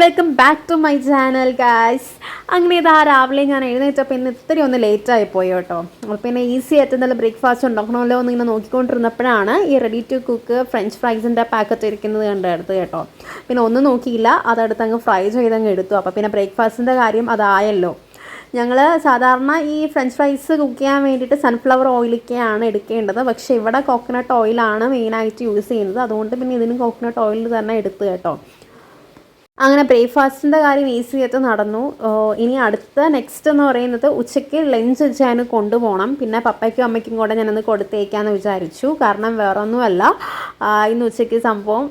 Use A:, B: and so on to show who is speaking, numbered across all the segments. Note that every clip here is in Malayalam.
A: Welcome back to my channel guys അങ്ങനെ ഇതാ രാവിലെ ഞാൻ എഴുന്നേറ്റപ്പോൾ ഇന്ന് ഇത്തിരി ഒന്ന് ലേറ്റ് ആയി പോയി കേട്ടോ. പിന്നെ ഈസി ആയിട്ട് നല്ല ബ്രേക്ക്ഫാസ്റ്റ് ഉണ്ടാക്കണമല്ലോ എന്ന് ഇങ്ങനെ നോക്കിക്കൊണ്ടിരുന്നപ്പോഴാണ് ഈ റെഡി ടു കുക്ക് ഫ്രഞ്ച് ഫ്രൈസിന്റെ പാക്കറ്റ് ഇരിക്കുന്നത് കണ്ടെടുത്ത് കേട്ടോ. പിന്നെ ഒന്നും നോക്കിയില്ല അതെടുത്ത് അങ്ങ് ഫ്രൈ ചെയ്തങ്ങ് എടുത്തു. അപ്പോൾ പിന്നെ ബ്രേക്ക്ഫാസ്റ്റിന്റെ കാര്യം അതായല്ലോ. ഞങ്ങൾ സാധാരണ ഈ ഫ്രഞ്ച് ഫ്രൈസ് കുക്ക് ചെയ്യാൻ വേണ്ടിയിട്ട് സൺഫ്ലവർ ഓയിലൊക്കെയാണ് എടുക്കേണ്ടത്. പക്ഷേ ഇവിടെ കോക്കനട്ട് ഓയിലാണ് മെയിനായിട്ട് യൂസ് ചെയ്യുന്നത്. അതുകൊണ്ട് പിന്നെ ഇതിന് കോക്കനട്ട് ഓയിൽ തന്നെ എടുത്ത് കേട്ടോ. അങ്ങനെ ബ്രേക്ക്ഫാസ്റ്റിന്റെ കാര്യം ഈസി ആയിട്ട് നടന്നു. ഇനി അടുത്ത നെക്സ്റ്റ് എന്ന് പറയുന്നത് ഉച്ചയ്ക്ക് ലഞ്ച് ഞാൻ കൊണ്ടുപോകണം. പിന്നെ പപ്പയ്ക്കും അമ്മയ്ക്കും കൂടെ ഞാനൊന്ന് കൊടുത്തേക്കാന്ന് വിചാരിച്ചു. കാരണം വേറെ ഒന്നുമല്ല ആ, ഇന്ന് ഉച്ചയ്ക്ക് സംഭവം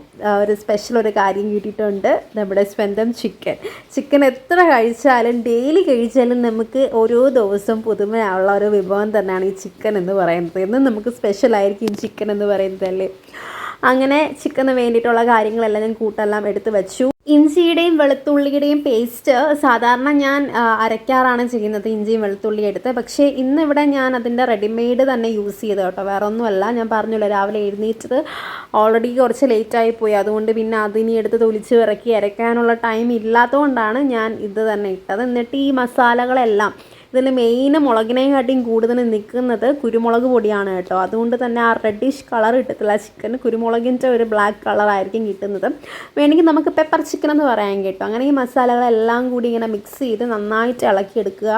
A: ഒരു സ്പെഷ്യൽ ഒരു കാര്യം കിട്ടിയിട്ടുണ്ട്. നമ്മുടെ സ്വന്തം ചിക്കൻ. ചിക്കൻ എത്ര കഴിച്ചാലും ഡെയിലി കഴിച്ചാലും നമുക്ക് ഓരോ ദിവസവും പുതുമയുള്ള ഒരു വിഭവം തന്നെയാണ് ഈ ചിക്കൻ എന്ന് പറയുന്നത്. എന്നും നമുക്ക് സ്പെഷ്യൽ ആയിരിക്കും ചിക്കൻ എന്ന് പറയുന്നത് അല്ലേ? അങ്ങനെ ചിക്കന് വേണ്ടിയിട്ടുള്ള കാര്യങ്ങളെല്ലാം ഞാൻ കൂട്ടെല്ലാം എടുത്ത് വെച്ചു. ഇഞ്ചിയുടെയും വെളുത്തുള്ളിയുടെയും പേസ്റ്റ് സാധാരണ ഞാൻ അരയ്ക്കാറാണ് ചെയ്യുന്നത് ഇഞ്ചിയും വെളുത്തുള്ളിയും എടുത്ത്. പക്ഷേ ഇന്നിവിടെ ഞാൻ അതിന്റെ റെഡിമെയ്ഡ് തന്നെ യൂസ് ചെയ്ത് കേട്ടോ. വേറെ ഒന്നുമല്ല ഞാൻ പറഞ്ഞല്ലോ രാവിലെ എഴുന്നേറ്റത് ഓൾറെഡി കുറച്ച് ലേറ്റായി പോയി. അതുകൊണ്ട് പിന്നെ അതിനി എടുത്ത് തൊലിച്ച് ഇറക്കി അരയ്ക്കാനുള്ള ടൈം ഇല്ലാത്തതുകൊണ്ടാണ് ഞാൻ ഇത് തന്നെ ഇട്ടത്. എന്നിട്ട് ഈ മസാലകളെല്ലാം ഇതിൽ മെയിൻ മുളകിനെക്കാട്ടിയും കൂടുതൽ നിൽക്കുന്നത് കുരുമുളക് പൊടിയാണ് കേട്ടോ. അതുകൊണ്ട് തന്നെ ആ റെഡിഷ് കളർ കിട്ടത്തില്ല. ചിക്കന് കുരുമുളകിന്റെ ഒരു ബ്ലാക്ക് കളറായിരിക്കും കിട്ടുന്നത്. വേണമെങ്കിൽ നമുക്ക് പെപ്പർ ചിക്കൻ എന്ന് പറയാൻ കേട്ടോ. അങ്ങനെ ഈ മസാലകളെല്ലാം കൂടി ഇങ്ങനെ മിക്സ് ചെയ്ത് നന്നായിട്ട് ഇളക്കിയെടുക്കുക.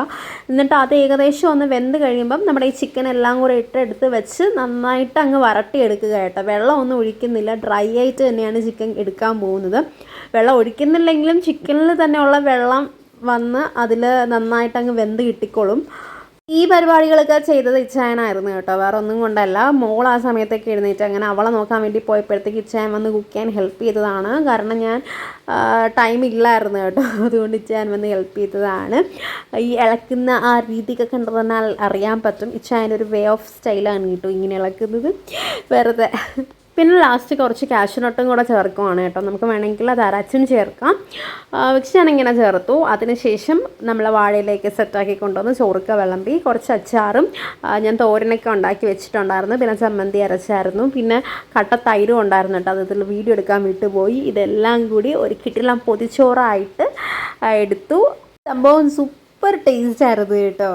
A: എന്നിട്ട് അത് ഏകദേശം ഒന്ന് വെന്ത് കഴിയുമ്പം നമ്മുടെ ഈ ചിക്കൻ എല്ലാം കൂടെ ഇട്ടെടുത്ത് വെച്ച് നന്നായിട്ട് അങ്ങ് വരട്ടിയെടുക്കുക കേട്ടോ. വെള്ളം ഒന്നും ഒഴിക്കുന്നില്ല. ഡ്രൈ ആയിട്ട് തന്നെയാണ് ചിക്കൻ എടുക്കാൻ പോകുന്നത്. വെള്ളം ഒഴിക്കുന്നില്ലെങ്കിലും ചിക്കനിൽ തന്നെയുള്ള വെള്ളം വന്ന് അതിൽ നന്നായിട്ട് അങ്ങ് വെന്ത് കിട്ടിക്കോളും. ഈ പരിപാടികളൊക്കെ ചെയ്തത് ഇച്ചായനായിരുന്നു കേട്ടോ. വേറെ ഒന്നും കൊണ്ടല്ല. മോൾ ആ സമയത്തൊക്കെ എഴുന്നേറ്റ് അങ്ങനെ അവളെ നോക്കാൻ വേണ്ടി പോയപ്പോഴത്തേക്ക് ഇച്ചായൻ വന്ന് കുക്ക് ചെയ്യാൻ ഹെൽപ്പ് ചെയ്തതാണ്. കാരണം ഞാൻ ടൈം ഇല്ലായിരുന്നു കേട്ടോ. അതുകൊണ്ട് ഇച്ചായൻ വന്ന് ഹെൽപ്പ് ചെയ്തതാണ്. ഈ ഇളക്കുന്ന ആ രീതിയൊക്കെ കണ്ടു പറഞ്ഞാൽ അറിയാൻ പറ്റും. ഇച്ചായൻ ഒരു വേ ഓഫ് സ്റ്റൈലാണ് കേട്ടോ ഇങ്ങനെ ഇളക്കുന്നത്. വെറുതെ. പിന്നെ ലാസ്റ്റ് കുറച്ച് കാഷ്യൂനട്ടും കൂടെ ചേർക്കുവാണ് കേട്ടോ. നമുക്ക് വേണമെങ്കിൽ അത് അരച്ചും ചേർക്കാം. വെച്ച് ഞാനിങ്ങനെ ചേർത്തു. അതിനുശേഷം നമ്മൾ വാഴയിലേക്ക് സെറ്റാക്കി കൊണ്ടുവന്ന് ചോറുക്ക വിളമ്പി കുറച്ച് അച്ചാറും ഞാൻ തോരനൊക്കെ ഉണ്ടാക്കി വെച്ചിട്ടുണ്ടായിരുന്നു. പിന്നെ ചമ്മന്തി അരച്ചായിരുന്നു. പിന്നെ കട്ട തൈരും ഉണ്ടായിരുന്നു കേട്ടോ. അത് ഇതിൽ വീഡിയോ എടുക്കാൻ വിട്ടുപോയി. ഇതെല്ലാം കൂടി ഒരു കിട്ടിലാം പൊതിച്ചോറായിട്ട് എടുത്തു. സംഭവം സൂപ്പർ ടേസ്റ്റ് ആയിരുന്നു കേട്ടോ.